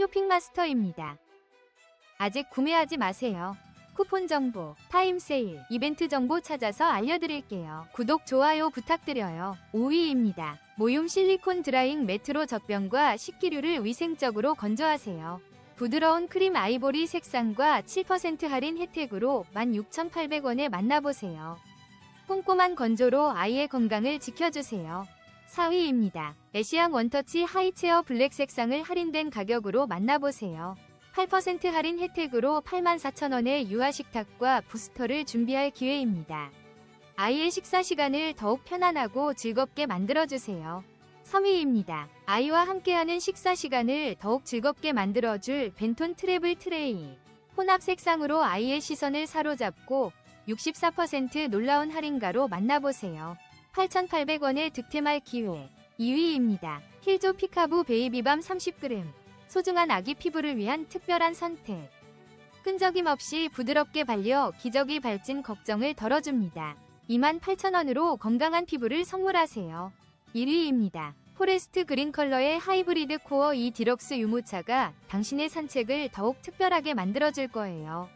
쇼핑마스터입니다. 아직 구매하지 마세요. 쿠폰 정보, 타임 세일, 이벤트 정보 찾아서 알려드릴게요. 구독, 좋아요 부탁드려요. 5위입니다. 모욤 실리콘 드라잉 매트로 젖병과 식기류를 위생적으로 건조하세요. 부드러운 크림 아이보리 색상과 7% 할인 혜택으로 16,800원에 만나보세요. 꼼꼼한 건조로 아이의 건강을 지켜주세요. 4위입니다. 에시앙 원터치 하이체어 블랙 색상을 할인된 가격으로 만나보세요. 8% 할인 혜택으로 84,000원의 유아 식탁과 부스터를 준비할 기회입니다. 아이의 식사 시간을 더욱 편안하고 즐겁게 만들어주세요. 3위입니다. 아이와 함께하는 식사 시간을 더욱 즐겁게 만들어줄 벤톤 트래블 트레이. 혼합 색상으로 아이의 시선을 사로잡고 64% 놀라운 할인가로 만나보세요. 8,800원의 득템할 기회. 2위입니다. 힐조 피카부 베이비밤 30g. 소중한 아기 피부를 위한 특별한 선택. 끈적임 없이 부드럽게 발려 기저귀 발진 걱정을 덜어줍니다. 28,000원으로 건강한 피부를 선물하세요. 1위입니다. 포레스트 그린 컬러의 하이브리드 코어 이 디럭스 유모차가 당신의 산책을 더욱 특별하게 만들어줄 거예요.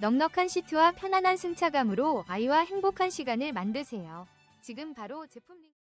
넉넉한 시트와 편안한 승차감으로 아이와 행복한 시간을 만드세요. 지금 바로 제품 링크